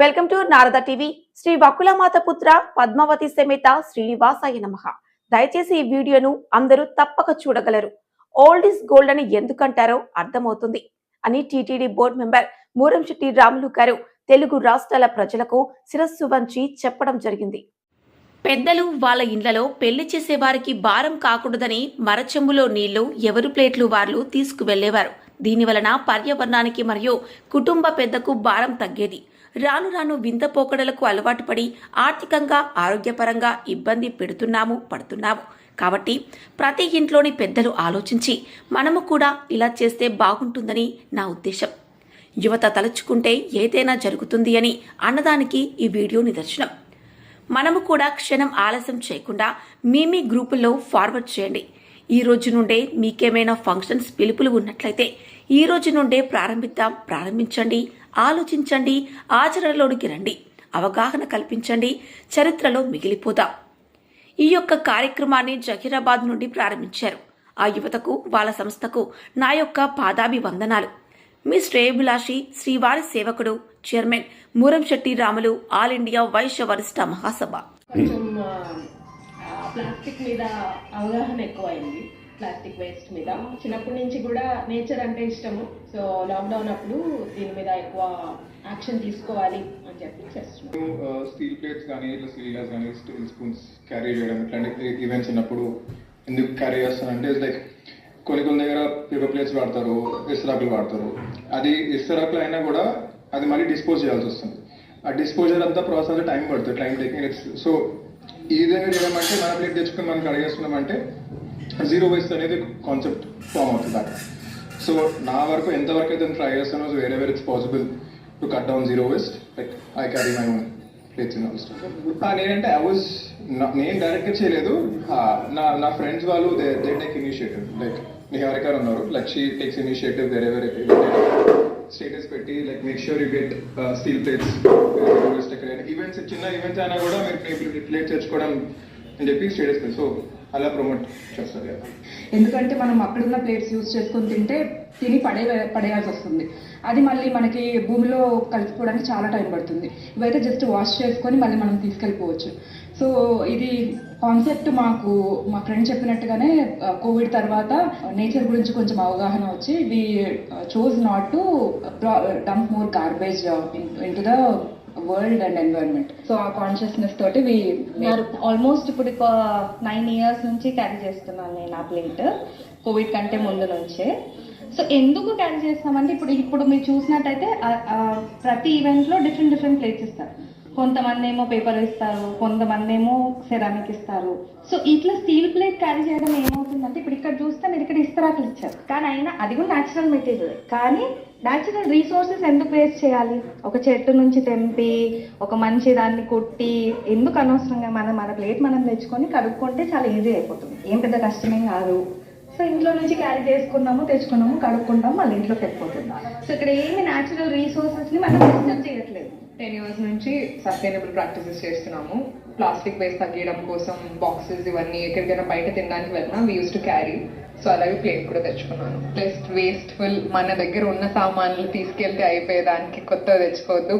Welcome to Narada TV. Shri Vakulamata పుత్ర పద్మావతి సమేత శ్రీనివాసాయ నమః. దయచేసి ఈ వీడియోను అందరూ తప్పక చూడగలరు. ఓల్డ్ ఇస్ గోల్డ్ అని ఎందుకంటారో అర్థమవుతుంది. అని TTD board member Muramshetti Ramulu garu Telugu రాష్ట్రాల ప్రజలకు శిరస్సు వంచి చెప్పడం జరిగింది. పెద్దలు వాళ్ళ ఇండ్లలో పెళ్ళి చేసేవారికి భారం కాకూడదని మరచెంబులో నీళ్ళు ఎవరు ప్లేట్లు వార్లు తీసుకువెళ్ళేవారు దీనివలన పర్యావరణానికి మరియు కుటుంబ పెద్దకు భారం తగ్గేది. రాను రాను వింత పోకడలకు అలవాటు పడి ఆర్థికంగా ఆరోగ్యపరంగా ఇబ్బంది పెడుతున్నాము పడుతున్నాము. కాబట్టి ప్రతి ఇంట్లోని పెద్దలు ఆలోచించి మనము కూడా ఇలా చేస్తే బాగుంటుందని నా ఉద్దేశం. యువత తలుచుకుంటే ఏదైనా జరుగుతుంది అని అన్నదానికి ఈ వీడియో నిదర్శనం. మనము కూడా క్షణం ఆలస్యం చేయకుండా మీ మీ గ్రూపుల్లో ఫార్వర్డ్ చేయండి. ఈ రోజు నుండే మీకేమైనా ఫంక్షన్స్ పిలుపులు ఉన్నట్లయితే ఈ రోజు నుండే ప్రారంభిద్దాం ప్రారంభించండి. ఆలోచించండి ఆచరణలోనికి రండి. అవగాహన కల్పించండి చరిత్రలో మిగిలిపోదాం. ఈ యొక్క కార్యక్రమాన్ని జహీరాబాద్ నుండి ప్రారంభించారు ఆ యువతకు వాళ్ళ సంస్థకు నా యొక్క పాదాభివందనాలు. మీ శ్రేయభిలాషి శ్రీవారి సేవకుడు chairman Muramshetti Ramulu all India Vaishya Varishta Mahasabha. Plastic మీద అవగాహన ఎక్కువైంది. ప్లాస్టిక్ వేస్ట్ మీద. చిన్నప్పటి నుంచి కూడా నేచర్ అంటే ఇష్టము. సో లాక్డౌన్ అప్పుడు దీని మీద ఎక్కువ యాక్షన్ తీసుకోవాలి అని చెప్పి చేస్తున్నాను స్టీల్ ప్లేట్స్ uh, కానీ ఇట్లా స్టీల్ గ్లాస్ కానీ స్టీల్ స్పూన్స్ క్యారీ చేయడం ఇట్లాంటి ఈవెంట్స్ ఉన్నప్పుడు ఎందుకు క్యారీ చేస్తానంటే లైక్ కొన్ని కొన్ని దగ్గర పేపర్ ప్లేట్స్ వాడతారు ఇస్తరాకులు వాడతారు. అది ఇస్తరాకులు అయినా కూడా అది మళ్ళీ డిస్పోజ్ చేయాల్సి వస్తుంది. ఆ డిస్పోజల్ అంతా ప్రాసెస్ టైం పడుతుంది టైం టేకింగ్ సో ఈ విధంగా చేయమంటే మన ప్లేట్ మనకి మనం కడిగేసుకున్నామంటే జీరో వేస్ట్ అనేది కాన్సెప్ట్ ఫామ్ అవుతుంది అక్కడ సో నా వరకు ఎంతవరకు అయితే ట్రై చేస్తానో వేరే వేరే it's possible to cut down zero waste like I carry my own plates in also నేనంటే ఐ వాజ్ నేను డైరెక్ట్గా చేయలేదు. నా నా ఫ్రెండ్స్ వాళ్ళు they they take initiative like Niharika ఉన్నారు లైక్ షీ టేక్స్ ఇనిషియేటివ్ వేరే వేరే స్టేటస్ పెట్టి like make sure you get steel plates events చిన్న ఈవెంట్స్ అయినా కూడా మీరు ప్లేట్ తెచ్చుకోవడం అని చెప్పి స్టేటస్ పెట్టి. సో అలా ప్రమోట్ చేస్తారు కదా. ఎందుకంటే మనం అక్కడున్న ప్లేట్స్ యూజ్ చేసుకొని తింటే తిని పడే పడేయాల్సి వస్తుంది. అది మళ్ళీ మనకి భూమిలో కలిసిపోవడానికి చాలా టైం పడుతుంది. ఇవైతే జస్ట్ వాష్ చేసుకొని మళ్ళీ మనం తీసుకెళ్ళిపోవచ్చు. సో ఇది కాన్సెప్ట్ మాకు మా ఫ్రెండ్ చెప్పినట్టుగానే కోవిడ్ తర్వాత నేచర్ గురించి కొంచెం అవగాహన వచ్చి we chose not to dump more garbage into the world and environment so ఆ కాన్షియస్నెస్ తోటి వి ఆల్మోస్ట్ ఇప్పుడు ఒక నైన్ ఇయర్స్ నుంచి క్యారీ చేస్తున్నాను నేను ఆ ప్లేట్ కోవిడ్ కంటే ముందు నుంచే. సో ఎందుకు క్యారీ చేస్తామంటే ఇప్పుడు ఇప్పుడు మీరు చూసినట్టయితే ప్రతి ఈవెంట్లో డిఫరెంట్ డిఫరెంట్ ప్లేట్స్ ఇస్తారు. కొంతమంది ఏమో పేపర్ ఇస్తారు కొంతమంది ఏమో సెరామిక్ ఇస్తారు. సో ఇట్లా స్టీల్ ప్లేట్ క్యారీ చేయడం ఏమవుతుందంటే ఇప్పుడు ఇక్కడ చూస్తే మీరు ఇక్కడ ఇస్తరాకులు ఇచ్చారు. కానీ అయినా అది కూడా న్యాచురల్ మెటీరియల్ కానీ న్యాచురల్ రీసోర్సెస్ ఎందుకు వేస్ట్ చేయాలి? ఒక చెట్టు నుంచి తెంపి ఒక మంచి దాన్ని కొట్టి ఎందుకు అనవసరంగా మనం మన ప్లేట్ మనం తెచ్చుకొని కడుక్కుంటే చాలా ఈజీ అయిపోతుంది. ఏం పెద్ద కష్టమేం కాదు. సో ఇంట్లో నుంచి క్యారీ చేసుకున్నాము తెచ్చుకున్నాము కడుక్కుంటాము మళ్ళీ ఇంట్లోకి వెళ్ళిపోతుంది. సో ఇక్కడ ఏమి న్యాచురల్ రీసోర్సెస్ని మనం డిస్టర్బ్ చేయట్లేదు. టెన్ ఇయర్స్ నుంచి సస్టైనబుల్ ప్రాక్టీసెస్ చేస్తున్నాము. ప్లాస్టిక్ వేస్ట్ తగ్గడం కోసం బాక్సెస్ ఇవన్నీ ఎక్కడికైనా బయట తినడానికి వెళ్ళినా we use to carry so అలాగే ప్లేట్ కూడా తెచ్చుకున్నాను. ప్లస్ వేస్ట్ఫుల్ మన దగ్గర ఉన్న సామాన్లు తీసుకెళ్తే అయిపోయేదానికి కొత్తగా తెచ్చుకోవద్దు.